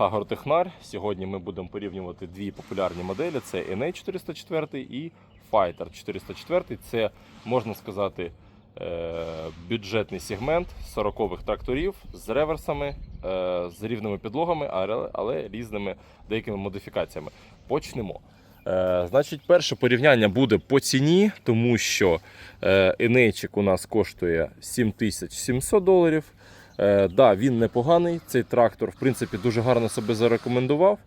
Агротехнар. Сьогодні ми будемо порівнювати дві популярні моделі: це NA404 і Fighter 404. Це можна сказати е, бюджетний сегмент 40-х тракторів з реверсами, е, з рівними підлогами, але, різними деякими модифікаціями. Почнемо. Е, значить, перше порівняння буде по ціні, тому що Енейчик у нас коштує 7700 доларів. Е, да, він непоганий. Цей трактор, в принципі, дуже гарно себе зарекомендував.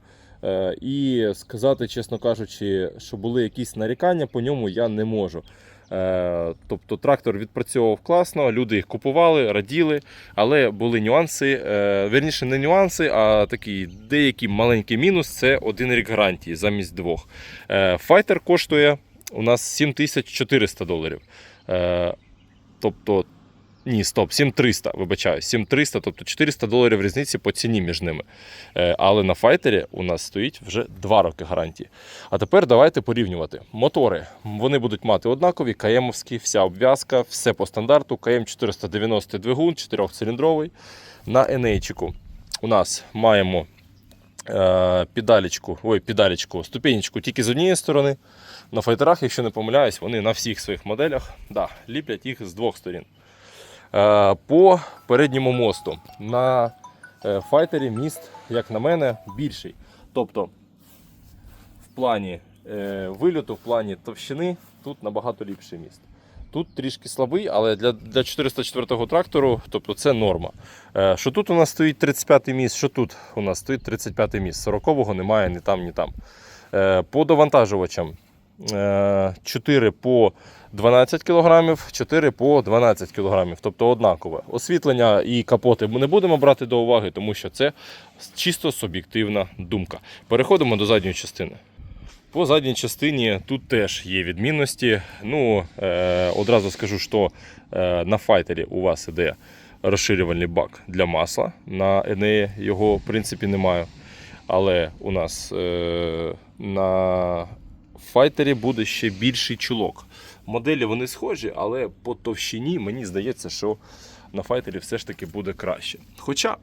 Е, і сказати, чесно кажучи, що були якісь нарікання по ньому, я не можу. Е, тобто трактор відпрацьовував класно, люди їх купували, раділи, але були нюанси. Е, Вірніше, не нюанси, а такий деякий маленький мінус це один рік гарантії замість двох. Е, Fighter коштує у нас 7400 доларів. Е, Тобто, ні, стоп, 7300, вибачаю, 7300, тобто 400 доларів різниці по ціні між ними. Е, Але на файтері у нас стоїть вже 2 роки гарантії. А тепер давайте порівнювати. Мотори вони будуть мати однакові, КМовські, вся обв'язка, все по стандарту. КМ 490 двигун, 4-циліндровий. На Енейчику у нас маємо е, педалечку, ой, педалечку, ступенечку тільки з однієї сторони. На файтерах, якщо не помиляюсь, вони на всіх своїх моделях да, ліплять їх з двох сторін. Е, По передньому мосту на е, файтері міст, як на мене, більший. Тобто, в плані е, вильоту, в плані товщини, тут набагато ліпший міст. Тут трішки слабий, але для, для 404-го трактору тобто це норма. Що тут у нас стоїть 35-й міст, що тут у нас стоїть 35-й міст. 40-го немає ні там, ні там. По довантажувачам 4 по 12 кг, 4 по 12 кг, тобто однакове. Освітлення і капоти ми не будемо брати до уваги, тому що це чисто суб'єктивна думка. Переходимо до задньої частини. По задній частині тут теж є відмінності. Ну, е, одразу скажу, що е, на файтері у вас іде розширювальний бак для масла. На Енеї його, в принципі, немає. Але у нас е, на файтері буде ще більший чулок. Моделі вони схожі, але по товщині мені здається, що на файтері все ж таки буде краще. Хоча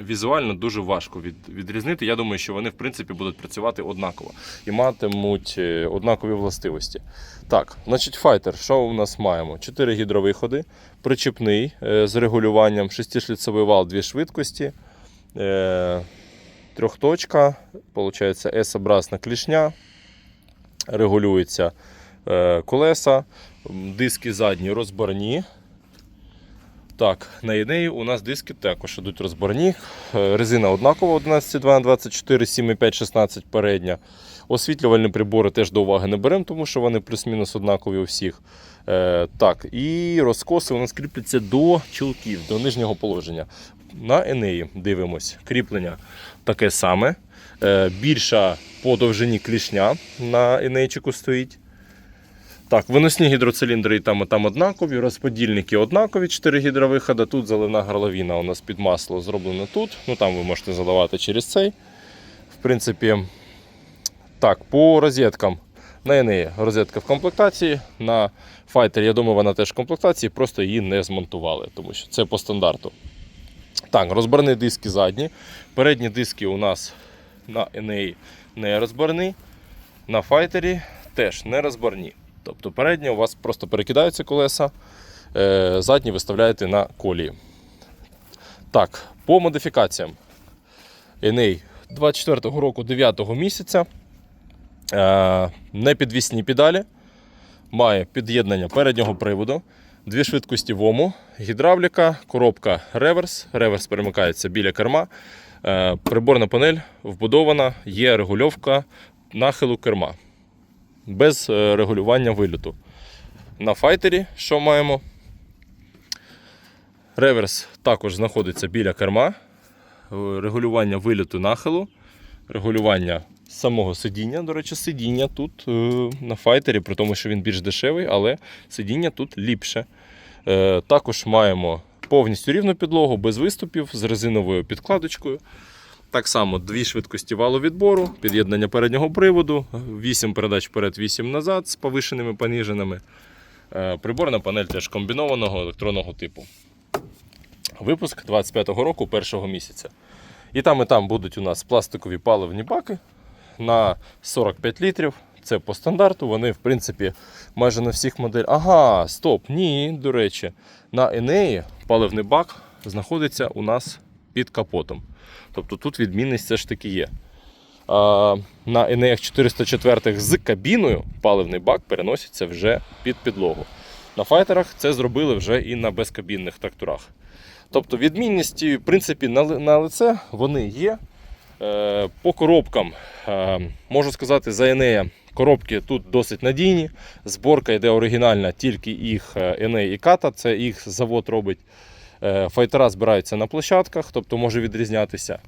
візуально дуже важко від, відрізнити. Я думаю, що вони в принципі будуть працювати однаково і матимуть е, однакові властивості. Так, значить, файтер, що у нас маємо? Чотири гідровиходи, причіпний е, з регулюванням, шестишліцевий вал, дві швидкості. Е, трьохточка, виходить, S-образна клішня, регулюються е, колеса, диски задні розборні. Так, на ідеї у нас диски також ідуть розборні. Е, Резина однакова 11,2 на 24, 7,5, 16 передня. Освітлювальні прибори теж до уваги не беремо, тому що вони плюс-мінус однакові у всіх. Е, так, і розкоси у нас кріпляться до чулків, до нижнього положення. На Енеї дивимось. Кріплення таке саме. Е, більша по довжині клішня на Енейчику стоїть. Так, виносні гідроциліндри там, там однакові, розподільники однакові, 4 гідровиходи. Тут заливна горловина у нас під масло зроблена тут. Ну там ви можете заливати через цей. В принципі, так, по розеткам. Неї розетка в комплектації. На Fighter, я думаю, вона теж в комплектації, просто її не змонтували, тому що це по стандарту. Так, розборні диски задні. Передні диски у нас на NA не розборні. На файтері теж не розборні. Тобто передні у вас просто перекидаються колеса, е, задні виставляєте на колії. Так, по модифікаціям. NA 24 го року 9 місяця. Е, непідвісні педалі. Має під'єднання переднього приводу, дві швидкості ВОМу, гідравліка, коробка реверс. Реверс перемикається біля керма. Е, Приборна панель вбудована, є регульовка нахилу керма без е, регулювання вильоту. На файтері що маємо? Реверс також знаходиться біля керма, регулювання вильоту нахилу, регулювання самого сидіння. До речі, сидіння тут е, на файтері, при тому, що він більш дешевий, але сидіння тут ліпше. Е, Також маємо повністю рівну підлогу, без виступів, з резиновою підкладочкою. Так само дві швидкості валовідбору, під'єднання переднього приводу, 8 передач вперед, 8 назад з повишеними пониженими. Е, Приборна панель теж комбінованого електронного типу. Випуск 25-го року, першого місяця. І там, і там будуть у нас пластикові паливні баки на 45 літрів. Це по стандарту. Вони, в принципі, майже на всіх моделях. Ага, стоп, ні, до речі, на Енеї паливний бак знаходиться у нас під капотом. Тобто тут відмінність все ж таки є. А, на Енеях 404 з кабіною паливний бак переноситься вже під підлогу. На файтерах це зробили вже і на безкабінних тракторах. Тобто відмінності, в принципі, на лице вони є. Е, По коробкам е, можу сказати, за Енея коробки тут досить надійні. Зборка йде оригінальна, тільки їх е, Еней і Ката, це їх завод робить. Файтера збираються на площадках, тобто може відрізнятися.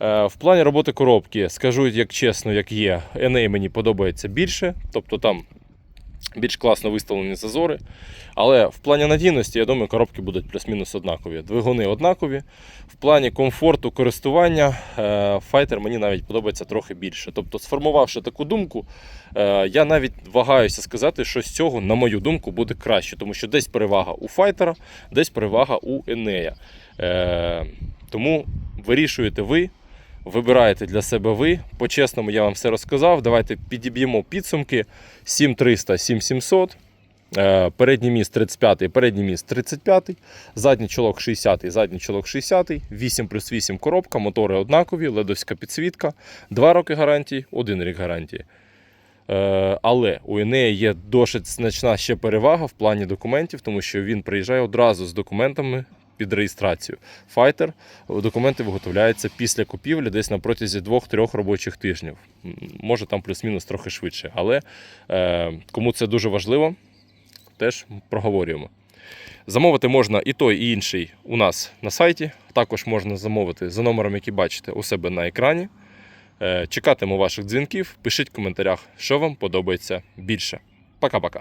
В плані роботи коробки, скажу як чесно, як є, Еней мені подобається більше, тобто там більш класно виставлені зазори. Але в плані надійності, я думаю, коробки будуть плюс-мінус однакові. Двигуни однакові. В плані комфорту користування файтер мені навіть подобається трохи більше. Тобто, сформувавши таку думку, е, я навіть вагаюся сказати, що з цього, на мою думку, буде краще, тому що десь перевага у файтера, десь перевага у Енея. Е, тому вирішуєте ви. Вибираєте для себе ви. По-чесному я вам все розказав. Давайте підіб'ємо підсумки. 7300, 7700. Е, Передній міст 35, передній міст 35, задній чолок 60, задній чолок 60, 8 плюс 8 коробка, мотори однакові, ледовська підсвітка, 2 роки гарантії, 1 рік гарантії. Е, Але у Енея є досить значна ще перевага в плані документів, тому що він приїжджає одразу з документами під реєстрацію. Файтер документи виготовляються після купівлі десь на протязі 2-3 робочих тижнів. Може там плюс-мінус трохи швидше. Але е, кому це дуже важливо, теж проговорюємо. Замовити можна і той, і інший у нас на сайті. Також можна замовити за номером, який бачите у себе на екрані. Е, Чекатиму ваших дзвінків. Пишіть в коментарях, що вам подобається більше. Пока-пока.